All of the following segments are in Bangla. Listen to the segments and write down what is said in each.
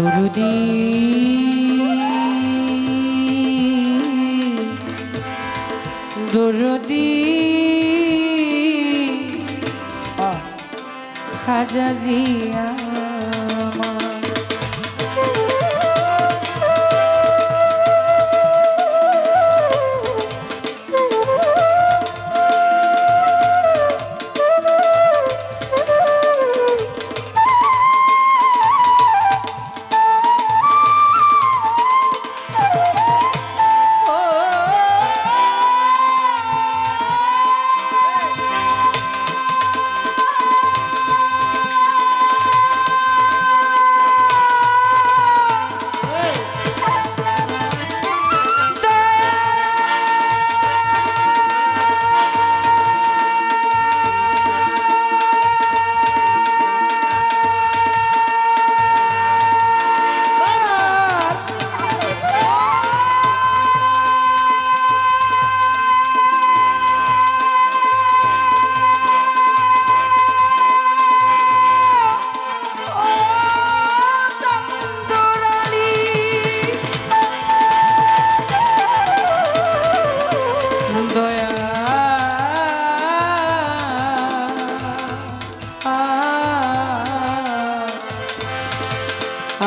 দরদি। দরদি। খাজা জিয়া।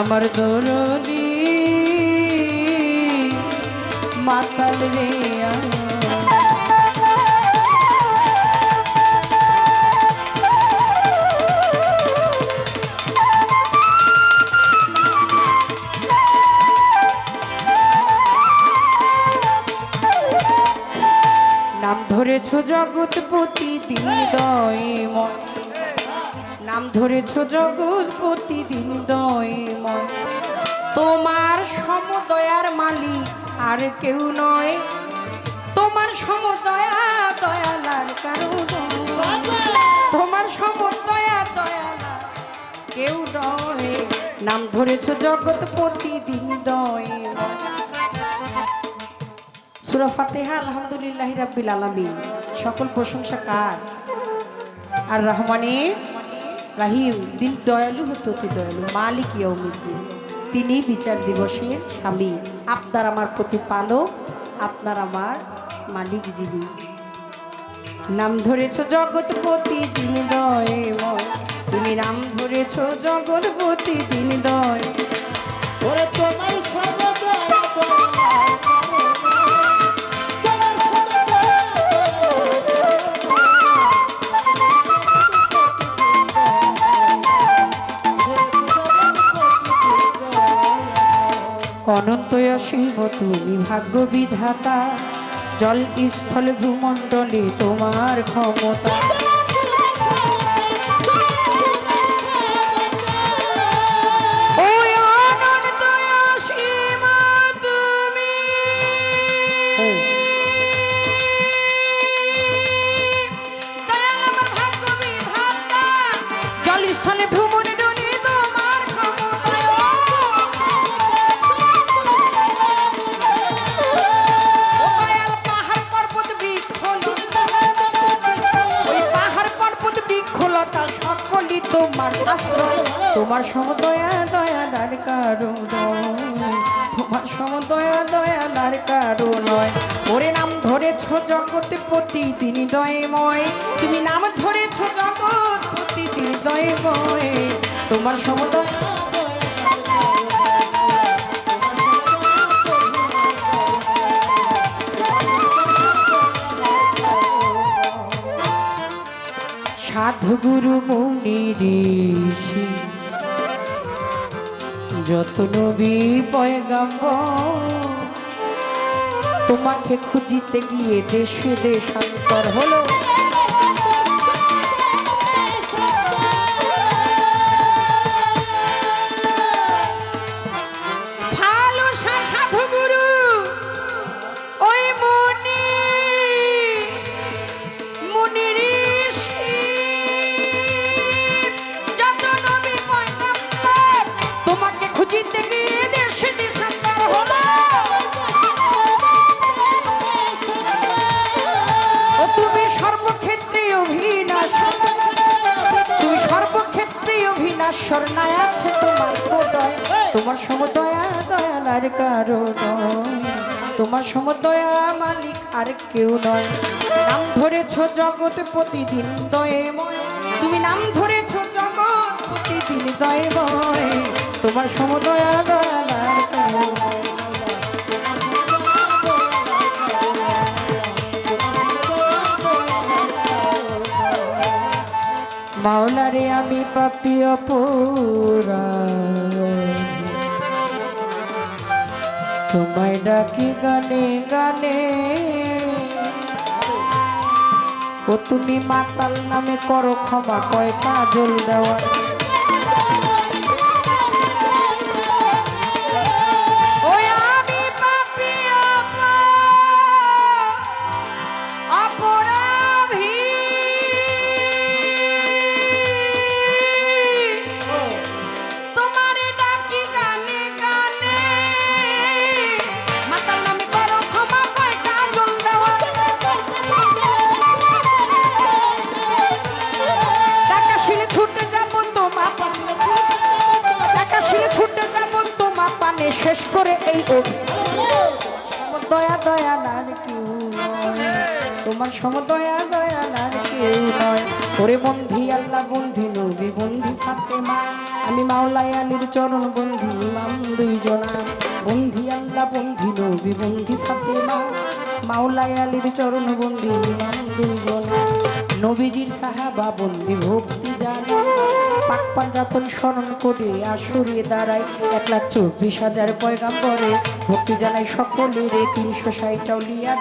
আমার দরদি মাতাল নাম ধরেছ জগৎপতি দিন দয়ময় নাম ধরেছ জগৎপতি দিন দয়ময়। তোমার সমদয়ার মালিক আর কেউ নয়। তোমার সমদয়া দয়ালার কারণ। তোমার সমদয়া দয়ালার কেউ নয়। নাম ধরেছ জগৎপতি দিন দয়ময়। সুরা ফাতেহা, আলহামদুলিল্লাহ রাব্বিল আলামিন। সকল প্রশংসা কার? আর রহমানে রাহিম দিন দয়ালু হতো অতি দয়ালু, মালিক ইয়ৌমিদ্দিন তিনি বিচার দিবসের স্বামী, আপনার আমার প্রতিপালক, আপনার আমার মালিক যিনি। নাম ধরেছ জগৎপতি দিন দয়ময় তুমি নাম ধরেছ জগৎপতি দিন দয় ওরে তোমার সর্বদা অসীম তুমি ভাগ্য বিধাতা জল স্থল ভূমণ্ডলে তোমার ক্ষমতা। সমদয়া দয়ালার কারণ তোমার সমদয়া দয়ালার কারণ নয় ওরে নাম ধরেছ জগতে প্রতিদিন দয়ময় তুমি নাম ধরেছ জগৎ প্রতিদিন দয়ময় তোমার সমদয় সাধু গুরু মুনি ঋষি যত নবী পয়গাম্বর তোমাকে খুঁজিতে গিয়ে দেশে দেশান্তর হলো। তোমার সম দয়া দয়াল আর কারও নয়। তোমার সম দয়া মালিক আর কেউ নয়। নাম ধরেছ জগৎ প্রতিদিন দয়েময়। তুমি নাম ধরেছ জগৎ প্রতিদিন দয়েময়। তোমার সম দয়া দয়াল আর কারও মাওলারে আমি পাপি অপরা তোমায় ডাকি গানে গানে। ও তুমি মাতাল নামে করো ক্ষমা কয় কাজল দেওয়া। দয়া দয়া কেউ তোমার সম দয়া দয়া কেউ নয় ওরে বন্ধি আল্লাহ, বন্ধি নবী, বন্ধি ফাতেমা। আমি মাওলাই আলীর চরণ, বন্ধি ইমাম দুইজনা। বন্ধি আল্লাহ, বন্ধি নবী, বন্ধি ফাতেমা। মাওলাই আলীর চরণ, বন্ধি ইমাম দুইজনা। নবীজির সাহাবা বন্দি ভক্তি জানা। পাক পাঞ্জাতন স্মরণ করে আসরে দাঁড়ায় এক লাখ চব্বিশ হাজার পয়গাম্বরে। ভক্তি জানাই সকলেরে, তিনশো ষাটটাও লিয়া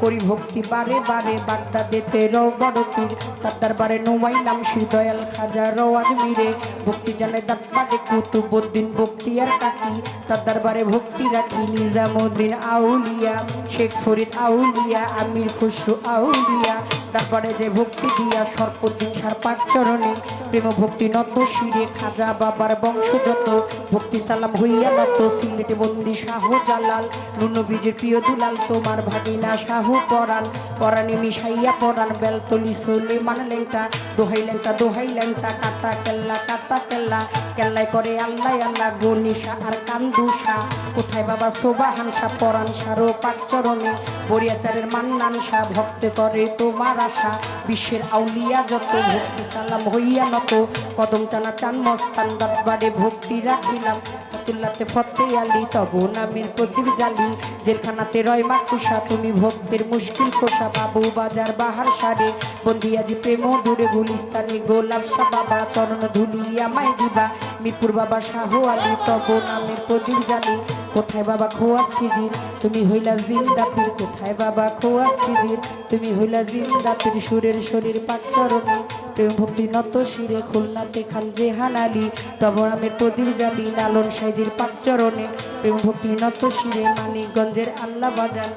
করি ভক্তি বারে বারে, বার্তা দেতে রও বড় পীর তার দরবারে নোমাই নাম শ্রী দয়াল খাজা রওয়াজ মিরে ভক্তি জানাই দাঁতবাদে কুতুবুদ্দিন ভক্তি আর কাকি তার দরবারে ভক্তি রাখি নিজামুদ্দিন আউলিয়া। শেখ ফরিদ আউলিয়া, আমির খুসরু আউলিয়া। তারপরে যে ভক্তি দিয়া সর্পদিন সার পাক চরণে। প্রেম ভক্তি নত শিরে খাজা বাবার বংশগত। ভক্তি সালাম হইয়া নত সিলেটে বন্দি শাহ জালাল নুন বীজের প্রিয় দুলাল, তোমার ভাগিনা শাহ পরাণ। পরাণে মিশাইয়া পরাণ, বেলতলি সোলে মান লেংটা। দোহাই লেংটা দোহাই লেংটা, কাটা কেল্লা কাটা কেল্লা। কেল্লাই করে আল্লাহ আল্লাহ গনিশা আর কান্দুসা কোথায় বাবা শোভা হানসা পরাণ সারো পাক চরণে। বরিয়াচারের মান্নান শাহ, ভক্তে করে তোমার আশা। বিশ্বের আউলিয়া যত, ভক্তি সালাম হইয়া নত। কদম চানা চান, মস্তান দরবারে ভক্তি রাখিলাম। তুল্লাতে ফতে আলি, তব নামের প্রদীপ জালি জেলখানাতে রয় মাকুসা তুমি ভক্তের মুশকিল কোষা বাবু বাজার বাহার সারে বন্দিয়াজি প্রেম দূরে গুলিস্তানি। গোলাপ সা বাবা চরণ ধুলি আমায় দিবা। মিরপুর বাবা শাহ আলি, তব নামের প্রদীপ জালি কোথায় বাবা খোয়াস খিজির তুমি হইলা জিন্দা পীর, কোথায় বাবা খোয়াস খিজির তুমি হইলা জিন্দা পীর, সুরের শরীর পাক চরণে। প্রেম ভক্তি নত শিরে, খুলনাতে খান জেহান আলী তব আমি প্রদীপ জাতি লালন সাইজির পাক চরণে। প্রেম ভক্তি নত শিরে, মানিকগঞ্জের আল্লাহ বাজার।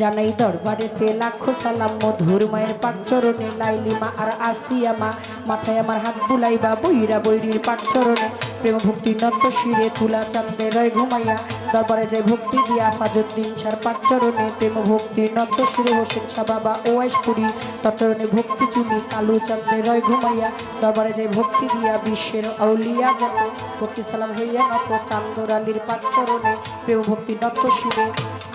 জানাই দরবারেতে লাখো সালাম, মধুর মায়ের পাকচরণে লাইলিমা আর আসিয়া মা। মাথায় আমার হাত বুলাইবা, বইরা বৈরির পাকচরণে প্রেম ভক্তি নত শিরে তুলা চান্দে রয় ঘুমাইয়া। দরবারে যে ভক্তি দিয়া ফাজুদ্দিন সার পাকচরণে প্রেম ভক্তি নত শিরে হোসেন শাহ বাবা ওয়াইশপুরি তচরণে ভক্তি চুনি কালু চান্দে রয় ঘুমাইয়া। দরবারে যে ভক্তি দিয়া, বিশ্বের আউলিয়া গত। ভক্তি সালাম হইয়া নত চান্দর আলীর পাকচরণে প্রেম ভক্তি নত শিরে।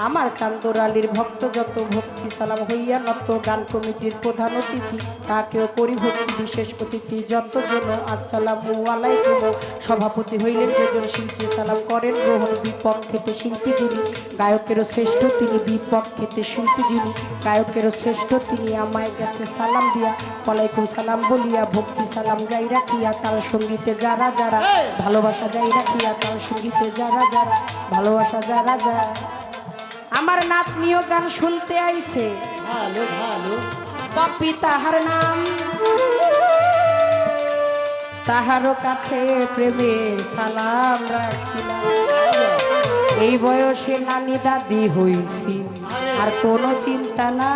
আমার চান্দর ভক্ত যত ভক্তি সালাম হইয়া নত গান কমিটির প্রধান অতিথি, তাকেও করি ভক্তি বিশেষ অতিথি যতজন, আসসালামু আলাইকুম। সভাপতি হইলেন যেজন শিল্পী, সালাম করেন গ্রহণ বিপক্ষেতে শিল্পী যিনি গায়কেরও শ্রেষ্ঠ তিনি বিপক্ষেতে শিল্পী যিনি গায়কেরও শ্রেষ্ঠ তিনি আমায় গেছে সালাম দিয়া। ওয়ালাইকুম সালাম বলিয়া ভক্তি সালাম যাই রাখিয়া, তাল সঙ্গীতে যারা যারা, ভালোবাসা যাই রাখিয়া, তাল সঙ্গীতে যারা যারা, ভালোবাসা যারা যারা। আমার নাতনিও গান শুনতে আইছে। ভালো ভালো। পপি তাহার নাম। তাহারও কাছে প্রেমের সালাম রাখিলাম। এই বয়সে নানি দাদি হইছি আর কোনো চিন্তা না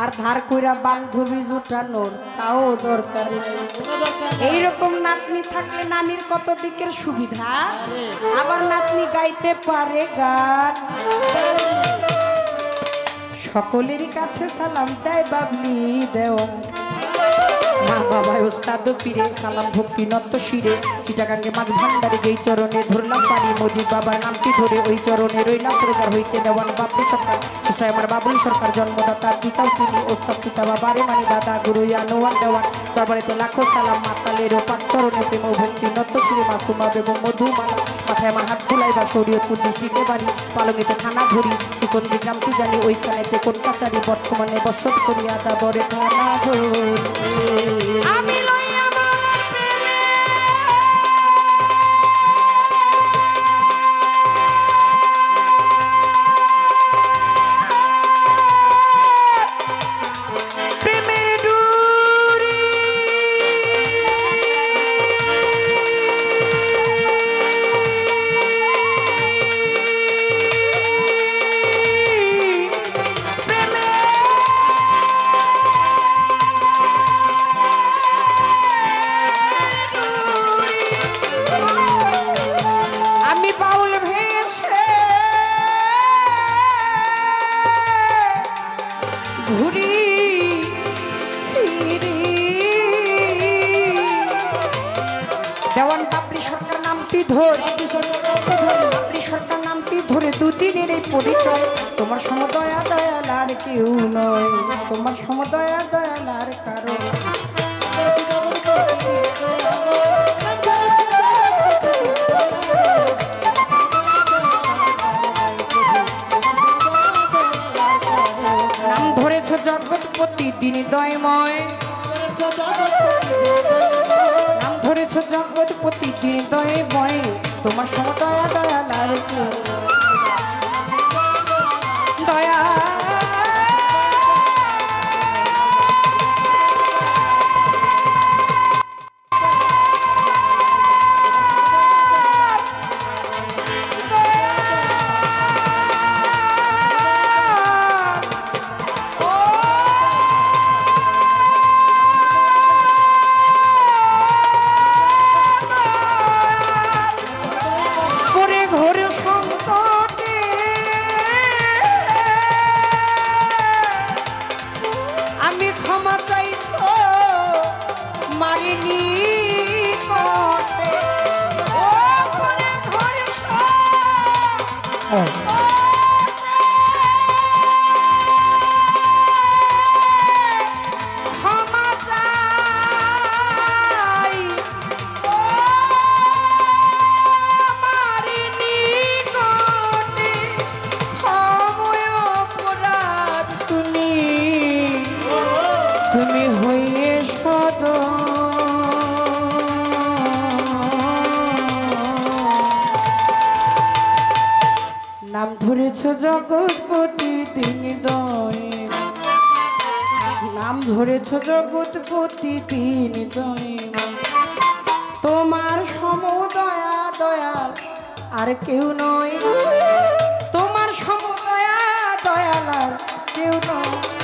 আর ধার কইরা বান্ধবী জুটানোর তাও দরকার এইরকম নাতনি থাকলে নানির কত দিকের সুবিধা? আবার নাতনি গাইতে পারে গান। সকলেরই কাছে সালাম চাই বাবলি দেওয়া। মা বাবা ওস্তাদ পীরে, সালাম ভক্তি নত্য শিরে। চিটাগাঙ্গে মাঝ ভান্ডারে যেই চরণে ধরলাম পানি, মজিদ বাবার নামটি ধরে ওই চরণে রইলাম প্রচার হইতে দেওয়ান বাবলি সরকার। সুষ্টায় আমার বাবলি সরকার জন্মদাতার পিতাও তিনি ওস্তাদ, পিতা বাবারে মানে দাদা, গুরু আনোয়ার দেওয়ান। দরবারেতে লাখো সালাম, মাতালের পাঁচ চরণে প্রেম ভক্তি নত্য শিরে, মাসুমা, বেগম, মধুমালা। মাথায় আমার হাত ফুলাই বা শরীয়তপুর ডিস্ট্রিক্টে বাড়ি পালঙ্গিতে থানা ধরি চিকন্দি গ্রামটি জানি ওইখানেতে কোন কাছারি বর্তমানে বসত করিয়া দাবরে থানা ধরি। ধরে। সরকার নামটি ধরে দুদিনের এই পরিচয়। তোমার সমদয়া দয়াল আর কেউ নয়, তোমার সমদয়া দয়াল আর কারণ। নাম ধরেছ জগৎপতি, তিনি দয়ময়। দিন জগৎপতি তিনি দয়ময় তোমার সমদয়া দয়া নাম ধরেছ জগৎপতি তিন দয় নাম ধরেছ জগৎপতি তিন দয়ে তোমার সমদয়া দয়াল আর কেউ নয়। তোমার সমদয়া দয়াল আর কেউ নয়।